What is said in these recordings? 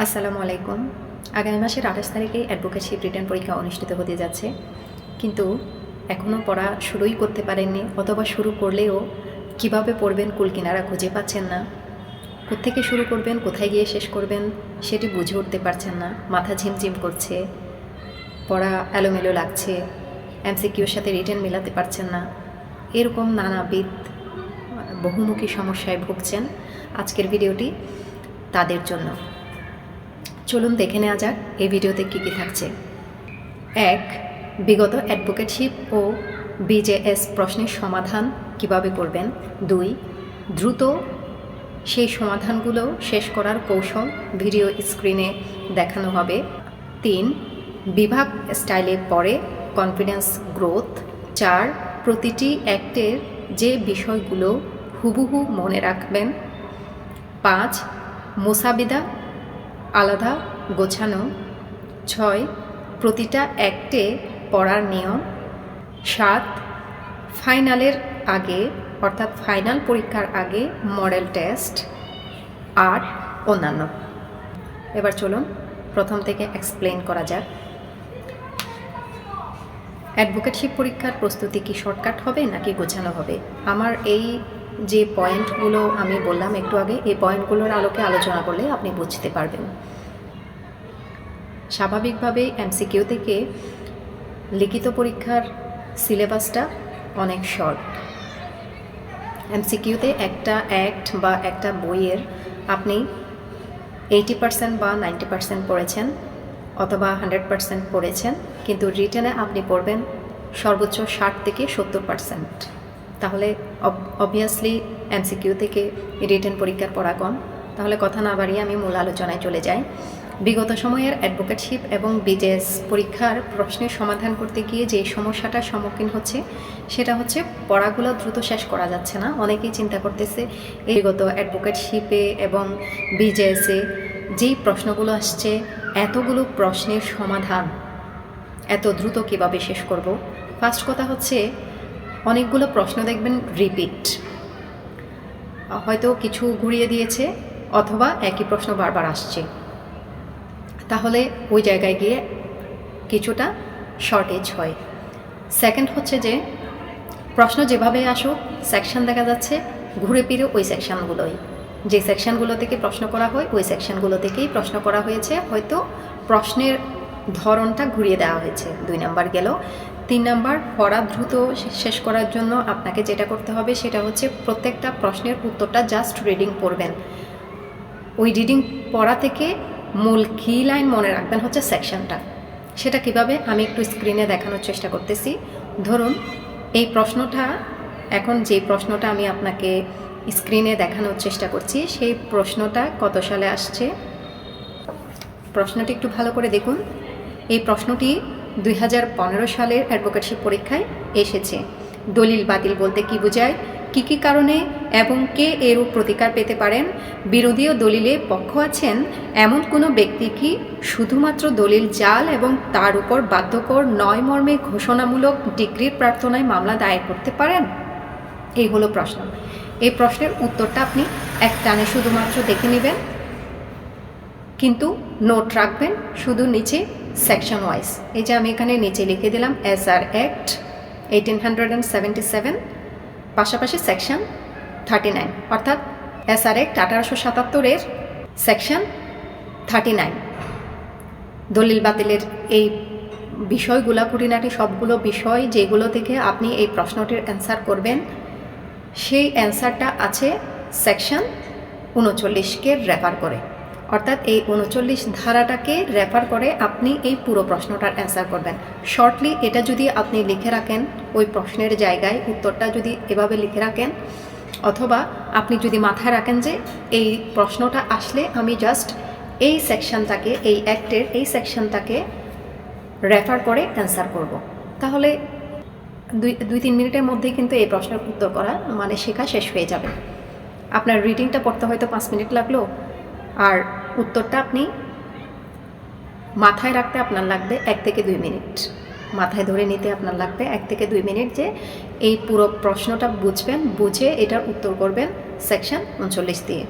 আসসালামু আলাইকুম। আগামী মাসের আঠাশ তারিখে অ্যাডভোকেটশিপ রিটার্ন পরীক্ষা অনুষ্ঠিত হতে যাচ্ছে। কিন্তু এখনও পড়া শুরুই করতে পারেননি, অথবা শুরু করলেও কীভাবে পড়বেন কুল কিনারা খুঁজে পাচ্ছেন না। কোথেকে শুরু করবেন, কোথায় গিয়ে শেষ করবেন, সেটি বুঝে উঠতে পারছেন না। মাথা ঝিমঝিম করছে, পড়া এলোমেলো লাগছে, এমসিকিউর সাথে রিটার্ন মেলাতে পারছেন না। এরকম নানাবিধ বহুমুখী সমস্যায় ভুগছেন আজকের ভিডিওটি তাদের জন্য। চলুন দেখে নেওয়া যাক এই ভিডিওতে কী কী থাকছে। এক, বিগত অ্যাডভোকেটশিপ ও বিজেএস প্রশ্নের সমাধান কীভাবে করবেন? দুই, দ্রুত সেই সমাধানগুলো শেষ করার কৌশল ভিডিও স্ক্রিনে দেখানো হবে। তিন, বিভাগ স্টাইলে পরে কনফিডেন্স গ্রোথ। চার, প্রতিটি অ্যাক্টের যে বিষয়গুলো হুবহু মনে রাখবেন। পাঁচ, মোসাবিদা আলাদা, গোছানো। ছয়, প্রতিটা অ্যাক্টে পড়ার নিয়ম। সাত, ফাইনালের আগে, অর্থাৎ ফাইনাল পরীক্ষার আগে মডেল টেস্ট। আট, অন্যান্য। এবার চলুন, প্রথম থেকে এক্সপ্লেন করা যাক। অ্যাডভোকেটশিপ পরীক্ষার প্রস্তুতি কি শর্টকাট হবে নাকি গোছানো হবে? আমার এই যে পয়েন্টগুলো আমি বললাম একটু আগে, এই পয়েন্টগুলোর আলোকে আলোচনা করলে আপনি বুঝতে পারবেন। স্বাভাবিকভাবেই এমসিকিউ থেকে লিখিত পরীক্ষার সিলেবাসটা অনেক শর্ট এমসিকিউতে একটা অ্যাক্ট বা একটা বইয়ের আপনি এইটি পার্সেন্ট বা নাইনটি পার্সেন্ট পড়েছেন অথবা হান্ড্রেড পার্সেন্ট পড়েছেন, কিন্তু রিটেনে আপনি পড়বেন সর্বোচ্চ ষাট থেকে সত্তর পার্সেন্ট তাহলে অবভিয়াসলি এমসিকিউ থেকে রিটেন পরীক্ষার পড়া কম তাহলে কথা না বাড়িয়ে আমি মূল আলোচনায় চলে যাই। বিগত সময়ের অ্যাডভোকেটশিপ এবং বিজেএস পরীক্ষার প্রশ্নের সমাধান করতে গিয়ে যে সমস্যাটার সম্মুখীন হচ্ছে, সেটা হচ্ছে পড়াগুলো দ্রুত শেষ করা যাচ্ছে না। অনেকেই চিন্তা করতেছে, এই বিগত অ্যাডভোকেটশিপে এবং বিজেএসে যেই প্রশ্নগুলো আসছে, এতগুলো প্রশ্নের সমাধান, এত দ্রুত কীভাবে শেষ করব? ফার্স্ট কথা হচ্ছে অনেকগুলো প্রশ্ন দেখবেন রিপিট হয়তো কিছু ঘুরিয়ে দিয়েছে, অথবা একই প্রশ্ন বারবার আসছে। তাহলে ওই জায়গায় গিয়ে কিছুটা শর্টেজ হয়। সেকেন্ড হচ্ছে যে, প্রশ্ন যেভাবে আসুক সেকশন দেখা যাচ্ছে, ঘুরে ফিরে ওই সেকশনগুলোই যে সেকশনগুলো থেকে প্রশ্ন করা হয়, ওই সেকশনগুলো থেকেই প্রশ্ন করা হয়েছে। হয়তো প্রশ্নের ধরনটা ঘুরিয়ে দেওয়া হয়েছে। দুই নাম্বার গেল তিন নাম্বার, পড়া দ্রুত শেষ করার জন্য আপনাকে যেটা করতে হবে সেটা হচ্ছে প্রত্যেকটা প্রশ্নের উত্তরটা জাস্ট রিডিং পড়বেন। ওই রিডিং পড়া থেকে মূল কি লাইন মনে রাখবেন হচ্ছে সেকশনটা সেটা কীভাবে? আমি একটু স্ক্রিনে দেখানোর চেষ্টা করতেছি। ধরুন, এই প্রশ্নটা, এখন যে প্রশ্নটা আমি আপনাকে স্ক্রিনে দেখানোর চেষ্টা করছি, সেই প্রশ্নটা কত সালে আসছে? প্রশ্নটি একটু ভালো করে দেখুন। এই প্রশ্নটি দুই হাজার পনেরো সালের অ্যাডভোকেটশিপ পরীক্ষায় এসেছে। দলিল বাতিল বলতে কি বোঝায়? কী কী কারণে এবং কে এরূপ প্রতিকার পেতে পারেন? বিরোধী দলিলে পক্ষ আছেন? এমন কোনো ব্যক্তি কি শুধুমাত্র দলিল জাল এবং তার উপর বাধ্যকর নয় মর্মে ঘোষণামূলক ডিগ্রির প্রার্থনায় মামলা দায়ের করতে পারেন? এই হলো প্রশ্ন। এই প্রশ্নের উত্তরটা আপনি এক টানে শুধুমাত্র দেখে নেবেন। কিন্তু নোট রাখবেন, শুধু নিচে সেকশন ওয়াইজ এই যে আমি এখানে নিচে লিখে দিলাম S R act eighteen hundred and seventy seven পাশাপাশি সেকশন থার্টি নাইন অর্থাৎ এস আর অ্যাক্ট আঠারোশো সাতাত্তরের সেকশন থার্টি নাইন দলিল বাতিলের এই বিষয়গুলো, খুঁটিনাটি সবগুলো বিষয় যেগুলো থেকে আপনি এই প্রশ্নটির অ্যান্সার করবেন, সেই অ্যান্সারটা আছে সেকশন উনচল্লিশকে রেফার করে। অর্থাৎ এই উনচল্লিশ ধারাটাকে রেফার করে আপনি এই পুরো প্রশ্নটার অ্যান্সার করবেন শর্টলি এটা যদি আপনি লিখে রাখেন, ওই প্রশ্নের জায়গায় উত্তরটা যদি এভাবে লিখে রাখেন, অথবা আপনি যদি মাথায় রাখেন যে এই প্রশ্নটা আসলে আমি জাস্ট এই সেকশনটাকে এই অ্যাক্টের এই সেকশনটাকে রেফার করে অ্যান্সার করব। তাহলে দুই দুই, তিন মিনিটের মধ্যেই কিন্তু এই প্রশ্নের উত্তর করা মানে শেখা শেষ হয়ে যাবে আপনার রিডিংটা পড়তে হয়তো পাঁচ মিনিট লাগল, আর উত্তরটা আপনি মাথায় রাখতে আপনার লাগবে এক থেকে দুই মিনিট। মাথায় ধরে নিতে আপনার লাগবে এক থেকে দুই মিনিট যে এই পুরো প্রশ্নটা বুঝবেন, বুঝে এটার উত্তর করবেন সেকশন উনচল্লিশ দিয়ে।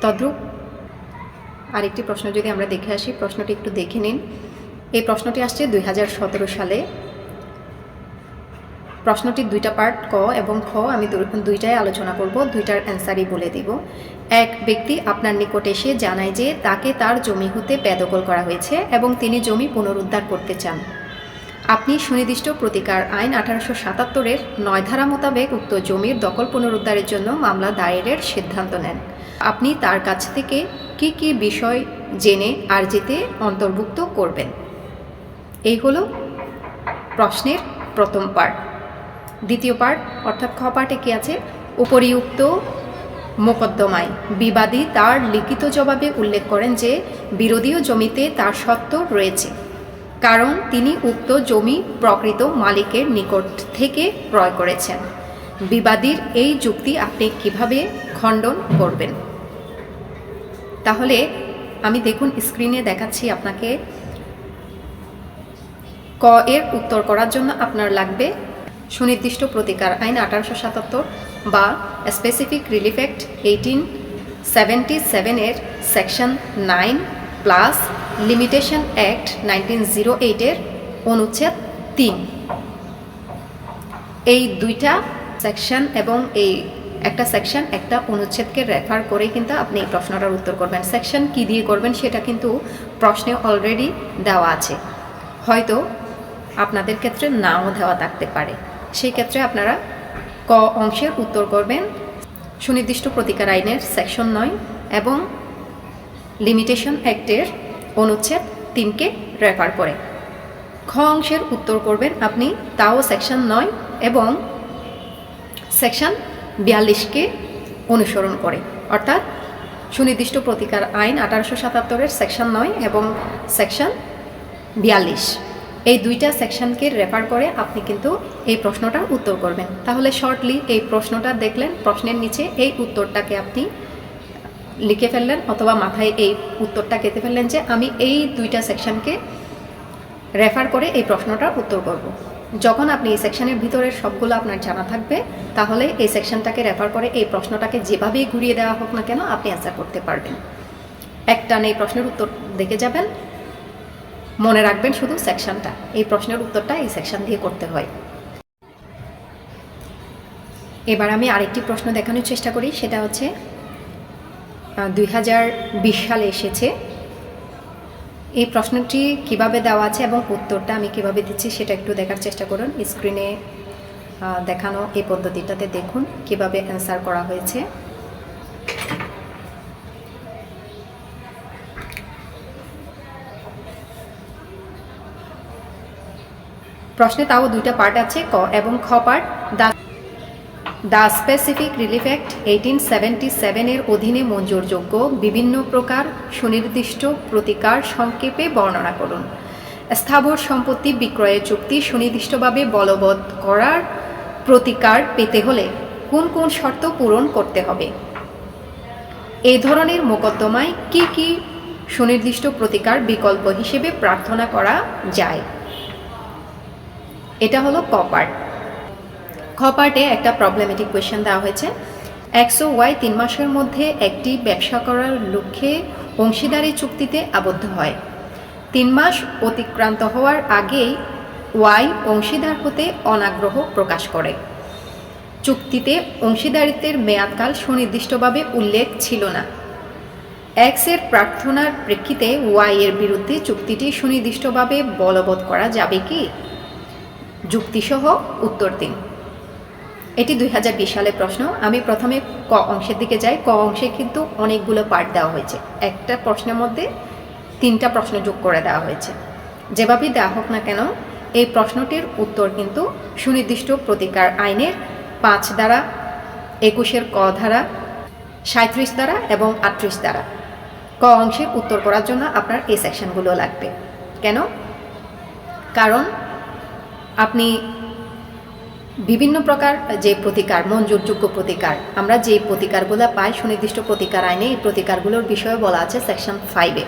তদ্রূপ আরেকটি প্রশ্ন যদি আমরা দেখে আসি, প্রশ্নটি একটু দেখে নিন। এই প্রশ্নটি আসছে দুই হাজার সতেরো সালে। প্রশ্নটির দুইটা পার্ট ক এবং খ আমি দুইটাই আলোচনা করব, দুইটার অ্যান্সারই বলে দিব। এক, ব্যক্তি আপনার নিকট এসে জানায় যে তাকে তার জমি হতে বেদখল করা হয়েছে এবং তিনি জমি পুনরুদ্ধার করতে চান। আপনি সুনির্দিষ্ট প্রতিকার আইন আঠারোশো সাতাত্তরের নয় ধারা মোতাবেক উক্ত জমির দখল পুনরুদ্ধারের জন্য মামলা দায়েরের সিদ্ধান্ত নেন। আপনি তার কাছ থেকে কি কি বিষয় জেনে আর্জিতে অন্তর্ভুক্ত করবেন? এই হলো প্রশ্নের প্রথম পার্ট দ্বিতীয় পার্ট, অর্থাৎ খ পার্টে কি আছে? উপরিউক্ত মোকদ্দমায়। বিবাদী তার লিখিত জবাবে উল্লেখ করেন যে, বিরোধীয় জমিতে তার সত্ত্ব রয়েছে। কারণ তিনি উক্ত জমি প্রকৃত মালিকের নিকট থেকে ক্রয় করেছেন। বিবাদীর এই যুক্তি আপনি কীভাবে খণ্ডন করবেন? তাহলে আমি দেখুন স্ক্রিনে দেখাচ্ছি আপনাকে ক এর উত্তর করার জন্য আপনার লাগবে সুনির্দিষ্ট প্রতিকার আইন আঠারোশো সাতাত্তর বা specific relief act eighteen seventy সেভেনের section nine plus limitation act nineteen zero এইটের অনুচ্ছেদ তিন। এই দুইটা সেকশন এবং এই একটা সেকশন একটা অনুচ্ছেদকে রেফার করে কিন্তু আপনি এই প্রশ্নটার উত্তর করবেন। সেকশন কি দিয়ে করবেন সেটা কিন্তু প্রশ্নে অলরেডি দেওয়া আছে। হয়তো আপনাদের ক্ষেত্রে নাও দেওয়া থাকতে পারে। সেই ক্ষেত্রে আপনারা ক অংশের উত্তর করবেন। সুনির্দিষ্ট প্রতিকার আইনের সেকশন নয় এবং লিমিটেশন অ্যাক্টের অনুচ্ছেদ তিনকে রেফার করে। খ অংশের উত্তর করবেন আপনি, তাও সেকশন নয় এবং সেকশন বিয়াল্লিশকে অনুসরণ করে। অর্থাৎ সুনির্দিষ্ট প্রতিকার আইন আঠারোশো সাতাত্তরের সেকশন নয় এবং সেকশন বিয়াল্লিশ। এই দুইটা সেকশনকে রেফার করে আপনি কিন্তু এই প্রশ্নটার উত্তর করবেন। তাহলে শর্টলি এই প্রশ্নটা দেখলেন, প্রশ্নের নিচে এই উত্তরটাকে আপনি লিখে ফেললেন অথবা মাথায় এই উত্তরটা কেটে ফেললেন যে আমি এই দুইটা সেকশনকে রেফার করে এই প্রশ্নটার উত্তর করব। যখন আপনি এই সেকশনের ভিতরের সবগুলো আপনার জানা থাকবে, তাহলে এই সেকশনটাকে রেফার করে এই প্রশ্নটাকে যেভাবেই ঘুরিয়ে দেওয়া হোক না কেন, আপনি অ্যান্সার করতে পারবেন। একটা এই প্রশ্নের উত্তর দেখে যাবেন মনে রাখবেন শুধু সেকশনটা। এই প্রশ্নের উত্তরটা এই সেকশন দিয়ে করতে হয়। এবার আমি আরেকটি প্রশ্ন দেখানোর চেষ্টা করি, সেটা হচ্ছে দুই হাজার বিশ সালে এসেছে। এই প্রশ্নটি কীভাবে দেওয়া আছে এবং উত্তরটা আমি কীভাবে দিচ্ছি সেটা একটু দেখার চেষ্টা করুন। স্ক্রিনে দেখানো এই পদ্ধতিটাতে দেখুন কীভাবে অ্যান্সার করা হয়েছে। প্রশ্নে তাও দুইটা পার্ট আছে, ক এবং খ part the the specific relief act eighteen seventy সেভেনের অধীনে মঞ্জুরযোগ্য বিভিন্ন প্রকার সুনির্দিষ্ট প্রতিকার সংক্ষেপে বর্ণনা করুন। স্থাবর সম্পত্তি বিক্রয়ের চুক্তি সুনির্দিষ্টভাবে বলবৎ করার প্রতিকার পেতে হলে কোন কোন শর্ত পূরণ করতে হবে? এই ধরনের মোকদ্দমায় কি কি সুনির্দিষ্ট প্রতিকার বিকল্প হিসেবে প্রার্থনা করা যায়? এটা হলো ক পার্ট খ পার্টে একটা প্রবলেমেটিক কোয়েশ্চেন দেওয়া হয়েছে। এক্স ও ওয়াই তিন মাসের মধ্যে একটি ব্যবসা করার লক্ষ্যে অংশীদারি চুক্তিতে আবদ্ধ হয়। তিন মাস অতিক্রান্ত হওয়ার আগেই ওয়াই অংশীদার হতে অনাগ্রহ প্রকাশ করে। চুক্তিতে অংশীদারিত্বের মেয়াদকাল সুনির্দিষ্টভাবে উল্লেখ ছিল না। এক্সের প্রার্থনার প্রেক্ষিতে ওয়াই এর বিরুদ্ধে চুক্তিটি সুনির্দিষ্টভাবে বলবৎ করা যাবে কি? যুক্তিসহ উত্তর দিন। এটি দুই সালের প্রশ্ন। আমি প্রথমে ক অংশের দিকে যাই। ক অংশে কিন্তু অনেকগুলো পার্ট দেওয়া হয়েছে। একটা প্রশ্নের মধ্যে তিনটা প্রশ্ন যোগ করে দেওয়া হয়েছে। যেভাবেই দেওয়া হোক না কেন, এই প্রশ্নটির উত্তর কিন্তু সুনির্দিষ্ট প্রতিকার আইনের পাঁচ দ্বারা, একুশের ক ধারা সাঁত্রিশ দ্বারা এবং আটত্রিশ দ্বারা। ক অংশের উত্তর করার জন্য আপনার এই সেকশনগুলো লাগবে। কেন? কারণ আপনি বিভিন্ন প্রকার যে প্রতিকার মঞ্জুরযোগ্য প্রতিকার, আমরা যে প্রতিকারগুলো পাই, সুনির্দিষ্ট প্রতিকার আইনে এই প্রতিকারগুলোর বিষয়ে বলা আছে সেকশন ফাইভে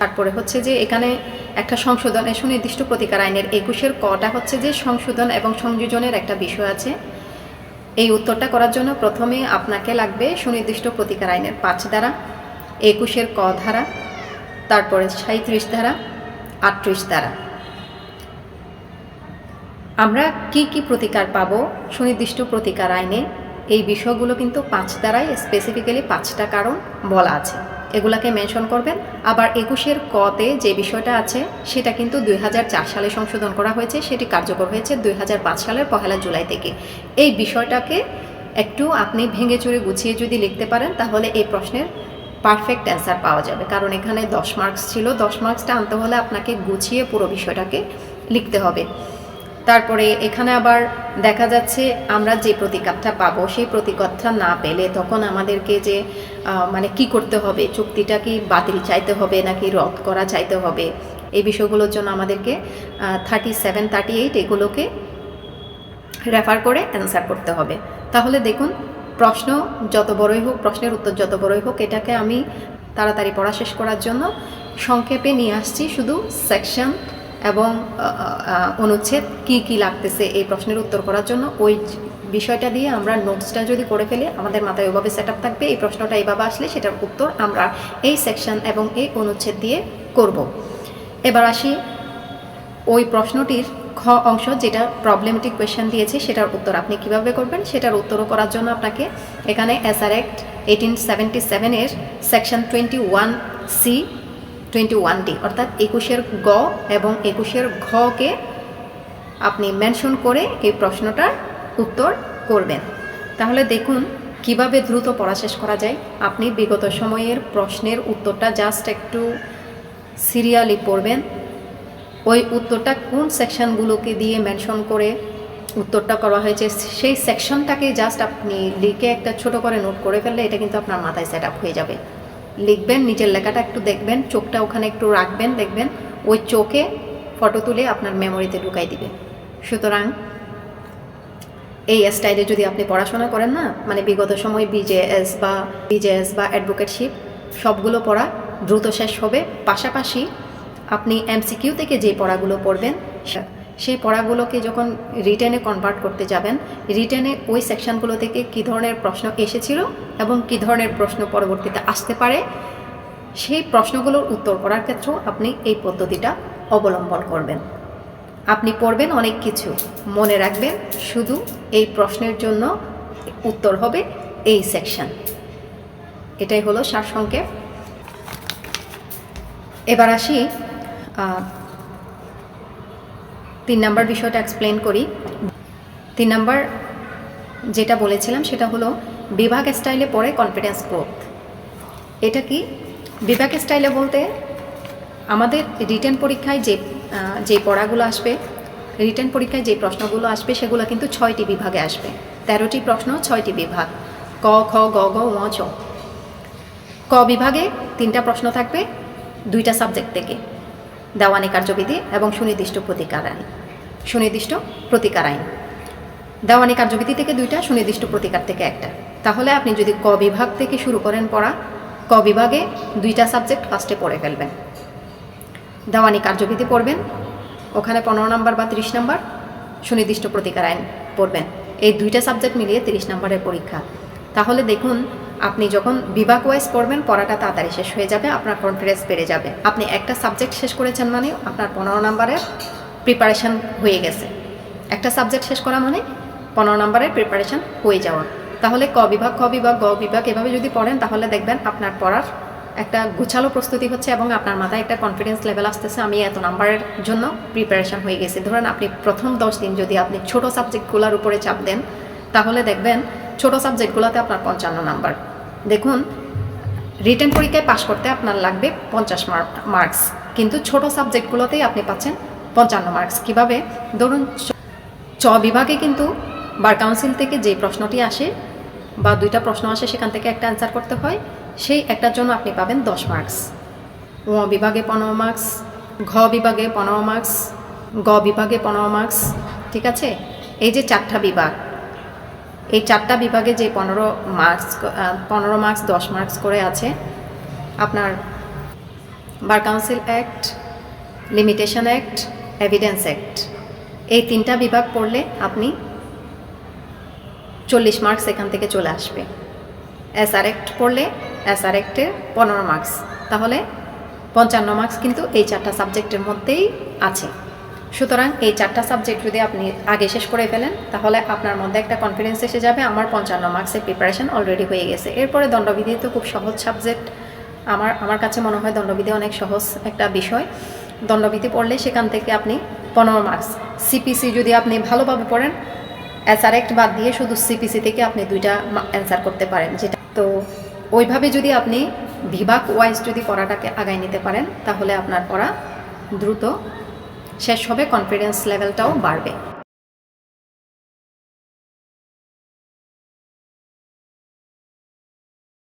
তারপরে হচ্ছে যে এখানে একটা সংশোধনের সুনির্দিষ্ট প্রতিকার আইনের একুশের কটা হচ্ছে যে সংশোধন এবং সংযোজনের একটা বিষয় আছে। এই উত্তরটা করার জন্য প্রথমে আপনাকে লাগবে সুনির্দিষ্ট প্রতিকার আইনের পাঁচ ধারা, একুশের ক ধারা, তারপরে সাঁত্রিশ ধারা, আটত্রিশ ধারা। আমরা কি কি প্রতিকার পাবো সুনির্দিষ্ট প্রতিকার আইনে? এই বিষয়গুলো কিন্তু পাঁচ দ্বারাই স্পেসিফিক্যালি পাঁচটা কারণ বলা আছে। এগুলাকে মেনশন করবেন। আবার একুশের কতে যে বিষয়টা আছে, সেটা কিন্তু দুই হাজার চার সালে সংশোধন করা হয়েছে। সেটি কার্যকর হয়েছে দুই হাজার পাঁচ সালের পহেলা জুলাই থেকে। এই বিষয়টাকে একটু আপনি ভেঙে চুরে গুছিয়ে যদি লিখতে পারেন, তাহলে এই প্রশ্নের পারফেক্ট অ্যান্সার পাওয়া যাবে। কারণ এখানে দশ মার্কস ছিল। দশ মার্কসটা আনতে হলে আপনাকে গুছিয়ে পুরো বিষয়টাকে লিখতে হবে। তারপরে এখানে আবার দেখা যাচ্ছে আমরা যে প্রতিকারটা পাবো, সেই প্রতিকারটা না পেলে তখন আমাদেরকে যে মানে কি করতে হবে? চুক্তিটা কি বাতিল চাইতে হবে নাকি রদ করা চাইতে হবে? এই বিষয়গুলোর জন্য আমাদেরকে থার্টি সেভেন থার্টি এইট এগুলোকে রেফার করে অ্যান্সার করতে হবে। তাহলে দেখুন, প্রশ্ন যত বড়ই হোক, প্রশ্নের উত্তর যত বড়ই হোক, এটাকে আমি তাড়াতাড়ি পড়া শেষ করার জন্য সংক্ষেপে নিয়ে আসছি শুধু সেকশন এবং অনুচ্ছেদ কি কি লাগতেছে এই প্রশ্নের উত্তর করার জন্য ওই বিষয়টা দিয়ে আমরা নোটসটা যদি করে ফেলি, আমাদের মাথায় ওইভাবে সেট থাকবে, এই প্রশ্নটা এইভাবে আসলে সেটার উত্তর আমরা এই সেকশন এবং এই অনুচ্ছেদ দিয়ে করব। এবার আসি ওই প্রশ্নটির খ অংশ যেটা প্রবলেমেটিক কোয়েশ্চেন দিয়েছে সেটার উত্তর আপনি কীভাবে করবেন? সেটার উত্তরও করার জন্য আপনাকে এখানে এসআর অ্যাক্ট এইটিন সেভেন্টি সেভেনের section twenty one C twenty one D অর্থাৎ একুশের গ এবং একুশের ঘকে আপনি মেনশন করে এই প্রশ্নটার উত্তর করবেন। তাহলে দেখুন কীভাবে দ্রুত পড়া শেষ করা যায়। আপনি বিগত সময়ের প্রশ্নের উত্তরটা জাস্ট একটু সিরিয়ালি পড়বেন। ওই উত্তরটা কোন সেকশনগুলোকে দিয়ে মেনশন করে উত্তরটা করা হয়েছে, সেই সেকশনটাকে জাস্ট আপনি লিখে একটা ছোট করে নোট করে ফেললে এটা কিন্তু আপনার মাথায় সেট আপ হয়ে যাবে। লিখবেন, নিজের লেখাটা একটু দেখবেন, চোখটা ওখানে একটু রাখবেন, দেখবেন, ওই চোখে ফটো তুলে আপনার মেমোরিতে ঢুকাই দিবে। সুতরাং এই স্টাইলে যদি আপনি পড়াশোনা করেন না মানে বিগত সময় বিজেএস বা বিজেএস বা অ্যাডভোকেটশিপ সবগুলো পড়া দ্রুত শেষ হবে। পাশাপাশি আপনি এমসিকিউ থেকে যে পড়াগুলো পড়বেন সেই পড়াগুলোকে যখন রিটেনে কনভার্ট করতে যাবেন রিটেনে ওই সেকশনগুলো থেকে কী ধরনের প্রশ্ন এসেছিল এবং কী ধরনের প্রশ্ন পরবর্তীতে আসতে পারে, সেই প্রশ্নগুলোর উত্তর করার ক্ষেত্রেও আপনি এই পদ্ধতিটা অবলম্বন করবেন। আপনি পড়বেন অনেক কিছু, মনে রাখবেন শুধু এই প্রশ্নের জন্য উত্তর হবে এই সেকশন এটাই হলো সারসংক্ষেপ। এবার আসি তিন নাম্বার বিষয়টা এক্সপ্লেন করি। তিন নাম্বার যেটা বলেছিলাম সেটা হলো, বিভাগ স্টাইলে পড়ে কনফিডেন্স গ্রোথ এটা কি? বিভাগ স্টাইলে বলতে আমাদের রিটেন পরীক্ষায় যে যে পড়াগুলো আসবে রিটেন পরীক্ষায় যে প্রশ্নগুলো আসবে সেগুলো কিন্তু ছয়টি বিভাগে আসবে। তেরোটি প্রশ্ন, ছয়টি বিভাগ। ক, খ, গ গ ম চ ক বিভাগে তিনটা প্রশ্ন থাকবে দুইটা সাবজেক্ট থেকে। দেওয়ানি কার্যবিধি এবং সুনির্দিষ্ট প্রতিকার। আইন সুনির্দিষ্ট প্রতিকার আইন। দেওয়ানি কার্যবিধি থেকে দুইটা, সুনির্দিষ্ট প্রতিকার থেকে একটা। তাহলে আপনি যদি ক বিভাগ থেকে শুরু করেন পড়া, ক বিভাগে দুইটা সাবজেক্ট ফার্স্টে পড়ে ফেলবেন। দেওয়ানি কার্যবিধি পড়বেন, ওখানে পনেরো নম্বর বা তিরিশ নম্বর সুনির্দিষ্ট প্রতিকার আইন পড়বেন। এই দুইটা সাবজেক্ট মিলিয়ে তিরিশ নম্বরের পরীক্ষা। তাহলে দেখুন, আপনি যখন বিভাগ ওয়াইজ পড়বেন, পড়াটা তাড়াতাড়ি শেষ হয়ে যাবে, আপনার কনফিডেন্স বেড়ে যাবে। আপনি একটা সাবজেক্ট শেষ করেছেন মানে আপনার পনেরো নাম্বারের প্রিপারেশন হয়ে গেছে। একটা সাবজেক্ট শেষ করা মানে পনেরো নাম্বারের প্রিপারেশন হয়ে যাওয়া। তাহলে ক বিভাগ, খ বিভাগ, গ বিভাগ এভাবে যদি পড়েন, তাহলে দেখবেন আপনার পড়ার একটা গুছালো প্রস্তুতি হচ্ছে এবং আপনার মাথায় একটা কনফিডেন্স লেভেল আসতেছে, আমি এত নাম্বারের জন্য প্রিপারেশন হয়ে গেছি। ধরেন আপনি প্রথম দশ দিন যদি আপনি ছোট সাবজেক্টগুলোর উপরে চাপ দেন, তাহলে দেখবেন ছোট সাবজেক্টগুলোতে আপনার পঞ্চান্ন নাম্বার। দেখুন রিটার্ন পরীক্ষায় পাশ করতে আপনার লাগবে পঞ্চাশ মার্কস কিন্তু ছোট সাবজেক্টগুলোতেই আপনি পাচ্ছেন পঞ্চান্ন মার্কস কীভাবে? ধরুন চ- বিভাগে কিন্তু বার কাউন্সিল থেকে যে প্রশ্নটি আসে বা দুইটা প্রশ্ন আসে, সেখান থেকে একটা অ্যান্সার করতে হয়। সেই একটার জন্য আপনি পাবেন দশ মার্কস ও বিভাগে পনেরো মার্কস ঘ বিভাগে পনেরো মার্কস গ বিভাগে পনেরো মার্কস ঠিক আছে? এই যে চারটা বিভাগ, এই চারটা বিভাগে যে পনেরো মার্কস পনেরো মার্কস দশ মার্কস করে আছে, আপনার bar council act limitation act evidence act এই তিনটা বিভাগ পড়লে আপনি চল্লিশ মার্কস এখান থেকে চলে আসবে। এসআর অ্যাক্ট পড়লে এসআর অ্যাক্টের পনেরো মার্কস তাহলে পঞ্চান্ন মার্কস কিন্তু এই চারটা সাবজেক্টের মধ্যেই আছে। সুতরাং এই চারটা সাবজেক্ট যদি আপনি আগে শেষ করে ফেলেন, তাহলে আপনার মধ্যে একটা কনফিডেন্স এসে যাবে, আমার পঞ্চান্ন মার্কসের প্রিপারেশন অলরেডি হয়ে গেছে। এরপরে দণ্ডবিধি তো খুব সহজ সাবজেক্ট আমার আমার কাছে মনে হয় দণ্ডবিধি অনেক সহজ একটা বিষয়। দণ্ডবিধি পড়লে সেখান থেকে আপনি পনেরো মার্কস সিপিসি যদি আপনি ভালোভাবে পড়েন অ্যাসারেক্ট বাদ দিয়ে শুধু সিপিসি থেকে আপনি দুইটা অ্যান্সার করতে পারেন, যেটা তো ওইভাবে যদি আপনি বিভাগ ওয়াইজ যদি পড়াটাকে আগায় নিতে পারেন, তাহলে আপনার পড়া দ্রুত শেষ হবে কনফিডেন্স লেভেলটাও বাড়বে।